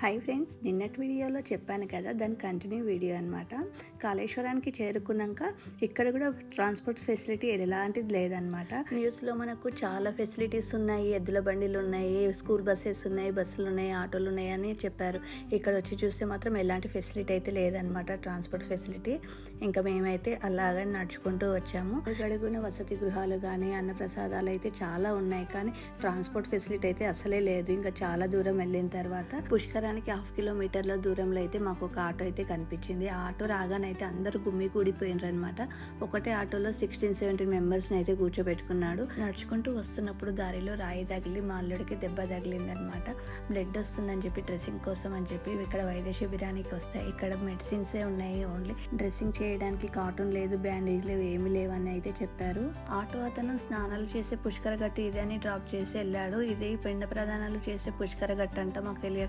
Hi friends నిన్నటి వీడియోలో చెప్పాను కదా దాని కంటిన్యూ వీడియో అనమాట కాళేశ్వరానికి చేరుకున్నాక ఇక్కడ కూడా ట్రాన్స్పోర్ట్ ఫెసిలిటీ ఎలాంటిది లేదనమాట న్యూస్లో మనకు చాలా ఫెసిలిటీస్ ఉన్నాయి ఎద్దుల బండిలు ఉన్నాయి స్కూల్ బస్సెస్ ఉన్నాయి బస్సులు ఉన్నాయి ఆటోలు ఉన్నాయి అని చెప్పారు. ఇక్కడ వచ్చి చూస్తే మాత్రం ఎలాంటి ఫెసిలిటీ అయితే లేదనమాట ట్రాన్స్పోర్ట్ ఫెసిలిటీ. ఇంకా మేమైతే అలాగే నడుచుకుంటూ వచ్చాము. అడుగున వసతి గృహాలు కానీ అన్నప్రసాదాలు అయితే చాలా ఉన్నాయి కానీ ట్రాన్స్పోర్ట్ ఫెసిలిటీ అయితే అసలే లేదు. ఇంకా చాలా దూరం వెళ్ళిన తర్వాత పుష్కరానికి హాఫ్ కిలోమీటర్ల దూరంలో అయితే మాకు ఒక ఆటో అయితే కనిపించింది. ఆ ఆటో రాగానైతే అందరూ గుమ్మి కూడిపోయినారు అనమాట ఒకటే ఆటోలో సిక్స్టీన్ సెవెంటీన్ మెంబర్స్ని అయితే కూర్చోబెట్టుకున్నాడు. నడుచుకుంటూ వస్తున్నప్పుడు దారిలో రాయి తగిలి మా అల్లుడికి దెబ్బ తగిలింది అనమాట బ్లడ్ వస్తుందని చెప్పి డ్రెస్సింగ్ కోసం అని చెప్పి ఇక్కడ వైద్య శిబిరానికి వస్తాయి ఇక్కడ మెడిసిన్సే ఉన్నాయి ఓన్లీ. డ్రెస్సింగ్ చేయడానికి కాటన్ లేదు బ్యాండేజ్ లేవు ఏమీ లేవని అయితే చెప్పారు. ఆటో అతను స్నానాలు చేసే పుష్కర గట్టి ఇదే అని డ్రాప్ చేసి వెళ్ళాడు. ఇది పిండ ప్రధానాలు చేసే పుష్కర గట్ట అంట మాకు తెలియదు